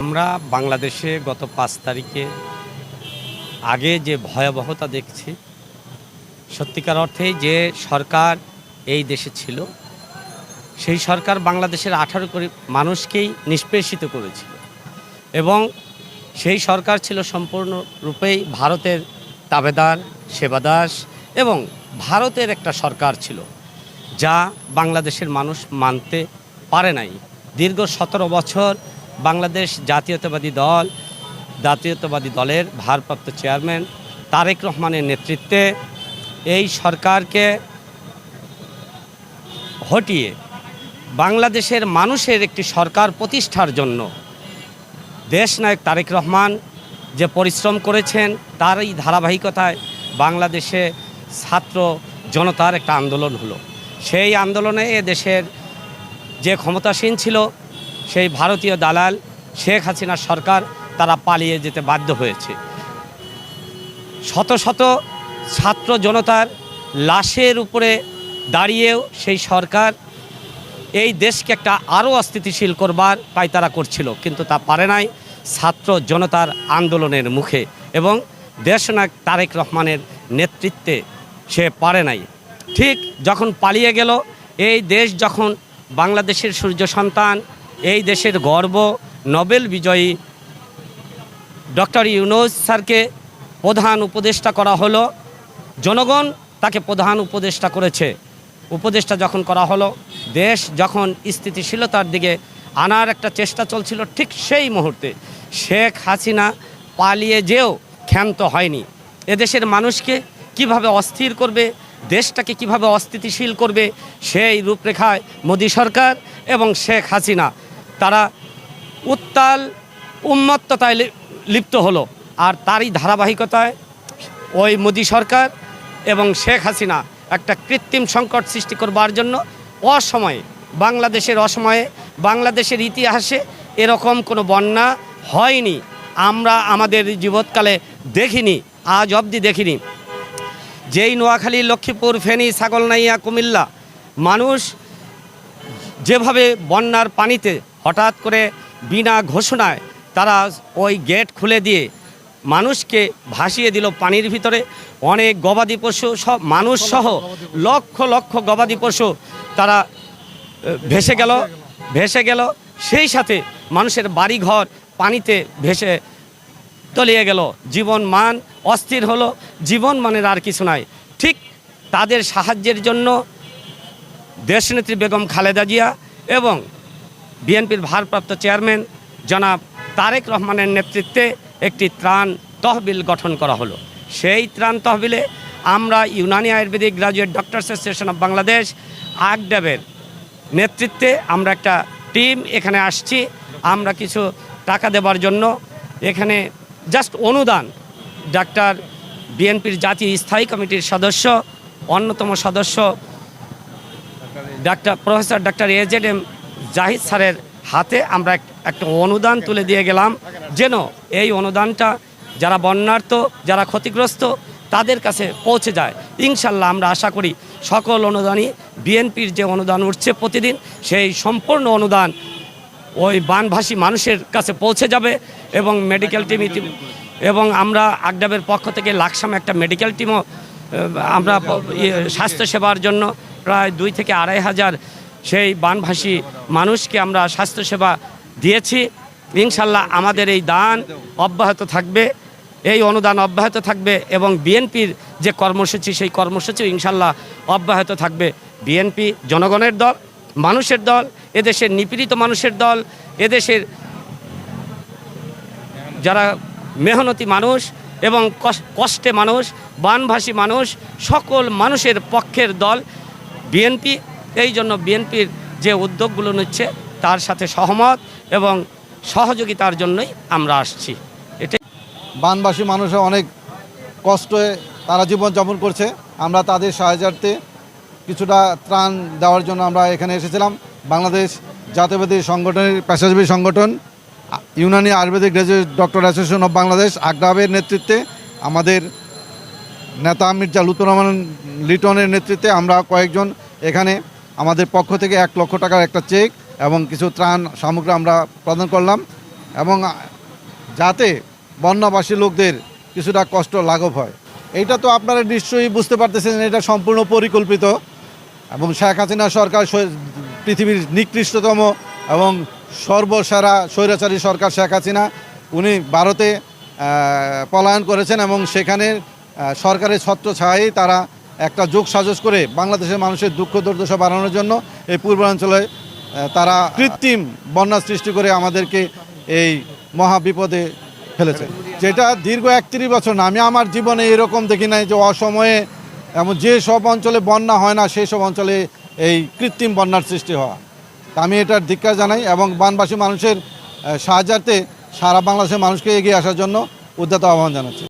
আমরা বাংলাদেশে গত পাঁচ তারিখে আগে যে ভয়াবহতা দেখছি, সত্যিকার অর্থে যে সরকার এই দেশে ছিল, সেই সরকার বাংলাদেশের আঠারো কোটি মানুষকেই নিষ্পেষিত করেছিল এবং সেই সরকার ছিল সম্পূর্ণরূপেই ভারতের তাবেদার, সেবাদাস এবং ভারতের একটা সরকার ছিল, যা বাংলাদেশের মানুষ মানতে পারে নাই। দীর্ঘ সতেরো বছর বাংলাদেশ জাতীয়তাবাদী দল, জাতীয়তাবাদী দলের ভারপ্রাপ্ত চেয়ারম্যান তারেক রহমানের নেতৃত্বে এই সরকারকে হটিয়ে বাংলাদেশের মানুষের একটি সরকার প্রতিষ্ঠার জন্য দেশনায়ক তারেক রহমান যে পরিশ্রম করেছেন, তারই ধারাবাহিকতায় বাংলাদেশে ছাত্র জনতার একটা আন্দোলন হলো। সেই আন্দোলনে এ দেশের যে ক্ষমতাসীন ছিল, সেই ভারতীয় দালাল শেখ হাসিনার সরকার তারা পালিয়ে যেতে বাধ্য হয়েছে। শত শত ছাত্র জনতার লাশের উপরে দাঁড়িয়েও সেই সরকার এই দেশকে একটা আরও অস্থিতিশীল করবার পায়তারা করছিল, কিন্তু তা পারে নাই ছাত্র জনতার আন্দোলনের মুখে। এবং দেশনায়ক তারেক রহমানের নেতৃত্বে সে পারে নাই। ঠিক যখন পালিয়ে গেল, এই দেশ যখন বাংলাদেশের সূর্য সন্তান, এই দেশের গর্ব, নোবেল বিজয়ী ডক্টর ইউনুস স্যারকে প্রধান উপদেষ্টা করা হলো। জনগণ তাকে প্রধান উপদেষ্টা করেছে। উপদেষ্টা যখন করা হলো, দেশ যখন স্থিতিশীলতার দিকে আনার একটা চেষ্টা চলছিল, ঠিক সেই মুহূর্তে শেখ হাসিনা পালিয়ে যেও ক্ষান্ত হয়নি। এদেশের মানুষকে কীভাবে অস্থির করবে, দেশটাকে কীভাবে অস্থিতিশীল করবে, সেই রূপরেখায় মোদী সরকার এবং শেখ হাসিনা, তারা উত্তাল, উন্মত্ততায় লিপ্ত হলো। আর তারই ধারাবাহিকতায় ওই মোদী সরকার এবং শেখ হাসিনা একটা কৃত্রিম সংকট সৃষ্টি করবার জন্য অসময়ে, বাংলাদেশের অসময়ে, বাংলাদেশের ইতিহাসে এরকম কোনো বন্যা হয়নি। আমরা আমাদের জীবৎকালে দেখিনি, আজ অবধি দেখিনি। যেই নোয়াখালী, লক্ষ্মীপুর, ফেনী, ছাগলনাইয়া, কুমিল্লা, মানুষ যেভাবে বন্যার পানিতে হঠাৎ করে বিনা ঘোষণায় তারা ওই গেট খুলে দিয়ে মানুষকে ভাসিয়ে দিল পানির ভিতরে। অনেক গবাদি পশু সব মানুষ সহ লক্ষ লক্ষ গবাদি পশু তারা ভেসে গেল ভেসে গেল। সেই সাথে মানুষের বাড়িঘর পানিতে ভেসে তলিয়ে গেল। জীবন মান অস্থির হলো, জীবন মানের আর কিছু নাই। ঠিক তাদের সাহায্যের জন্য দেশনেত্রী বেগম খালেদা জিয়া এবং বিএনপির ভারপ্রাপ্ত চেয়ারম্যান জনাব তারেক রহমানের নেতৃত্বে একটি ত্রাণ তহবিল গঠন করা হলো। সেই ত্রাণ তহবিলে আমরা Unani Ayurvedic graduate doctors association of Bangladesh, আগডাবের নেতৃত্বে আমরা একটা টিম এখানে আসছি। আমরা কিছু টাকা দেবার জন্য এখানে জাস্ট অনুদান ডাক্তার বিএনপির জাতীয় স্থায়ী কমিটির সদস্য, অন্যতম সদস্য doctor professor doctor A Z M Zahid স্যারের হাতে আমরা একটা অনুদান তুলে দিয়ে গেলাম। যেন এই অনুদানটা যারা বন্যার্থ যারা ক্ষতিগ্রস্ত, তাদের কাছে পৌঁছে যায়। ইনশাল্লাহ আমরা আশা করি সকল অনুদানই বিএনপির যে অনুদান উঠছে প্রতিদিন, সেই সম্পূর্ণ অনুদান ওই বানভাসী মানুষের কাছে পৌঁছে যাবে এবং মেডিকেল টিম এবং আমরা আগডাবের পক্ষ থেকে লাকসাম একটা মেডিকেল টিমও আমরা ইয়ে, স্বাস্থ্যসেবার জন্য প্রায় দুই থেকে আড়াই হাজার সেই বানভাসী মানুষকে আমরা স্বাস্থ্যসেবা দিয়েছি। ইনশাল্লাহ আমাদের এই দান অব্যাহত থাকবে এই অনুদান অব্যাহত থাকবে এবং বিএনপির যে কর্মসূচি সেই কর্মসূচিও ইনশাল্লাহ অব্যাহত থাকবে। বিএনপি জনগণের দল মানুষের দল এদেশের নিপীড়িত মানুষের দল এদেশের যারা মেহনতি মানুষ এবং কষ্টে মানুষ, বানভাসী মানুষ, সকল মানুষের পক্ষের দল। বিএনপি এই জন্য বিএনপির যে উদ্যোগগুলো নিচ্ছে, তার সাথে সহমত এবং সহযোগিতার জন্যই আমরা আসছি। এটাই বানবাসী মানুষরা অনেক কষ্টে তারা জীবনযাপন করছে। আমরা তাদের সাহায্যার্থে কিছুটা ত্রাণ দেওয়ার জন্য আমরা এখানে এসেছিলাম। বাংলাদেশ জাতীয়বাদী সংগঠনের পেশাজীবী সংগঠন। Unani Ayurvedic graduate doctor association of Bangladesh আগ্রাবের নেতৃত্বে আমাদের নেতা মির্জা লুতুর রহমান লিটনের নেতৃত্বে আমরা কয়েকজন এখানে আমাদের পক্ষ থেকে এক লক্ষ টাকার একটা চেক এবং কিছু ত্রাণ সামগ্রী আমরা প্রদান করলাম এবং যাতে বন্যাবাসী লোকদের কিছুটা কষ্ট লাঘব হয়। এইটা তো আপনারা নিশ্চয়ই বুঝতে পারতেছেন এটা সম্পূর্ণ পরিকল্পিত এবং শেখ হাসিনা সরকার পৃথিবীর নিকৃষ্টতম এবং সর্বসারা স্বৈরাচারী সরকার শেখ হাসিনা উনি ভারতে পলায়ন করেছেন এবং সেখানে সরকারের ছত্র ছায় তারা একটা যোগ সাজস করে বাংলাদেশের মানুষের দুঃখ দুর্দশা বাড়ানোর জন্য এই পূর্বাঞ্চলে তারা কৃত্রিম বন্যা সৃষ্টি করে আমাদেরকে এই মহা বিপদে ফেলেছে। যেটা দীর্ঘ একত্রিশ বছর না আমি আমার জীবনে এরকম দেখি নাই যে অসময়ে এমন যে সব অঞ্চলে বন্যা হয় না সেই সব অঞ্চলে এই কৃত্রিম বন্যার সৃষ্টি হওয়া। আমি এটার ধিক্ষা জানাই এবং বানবাসী মানুষের সাহায্যার্থে সারা বাংলাদেশের মানুষকে এগিয়ে আসার জন্য উদ্যত আহ্বান জানাচ্ছি।